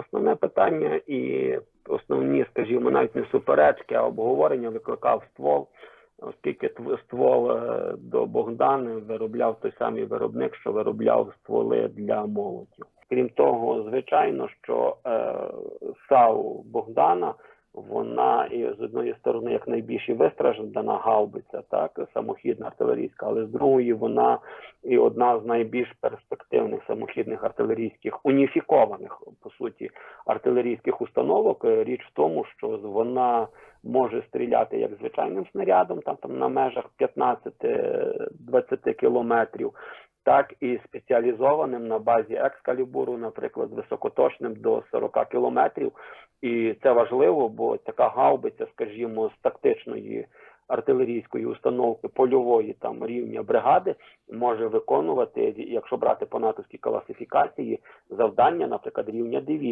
Основне питання і основні, скажімо, навіть не суперечки, а обговорення викликав ствол, оскільки тв- ствол е, до Богдани виробляв той самий виробник, що виробляв стволи для молотів. Крім того, звичайно, що е, САУ Богдана вона і з одної сторони як найбільш і вистраждана гаубиця, так самохідна артилерійська, але з другої вона і одна з найбільш перспективних самохідних артилерійських уніфікованих по суті артилерійських установок. Е, Річ в тому, що вона може стріляти як звичайним снарядом, там, там на межах 15-20 кілометрів, так і спеціалізованим на базі екскалібуру, наприклад, високоточним до 40 кілометрів. І це важливо, бо така гаубиця, скажімо, з тактичної артилерійської установки польової там рівня бригади може виконувати, якщо брати по натовській класифікації, завдання, наприклад, рівня дивізії.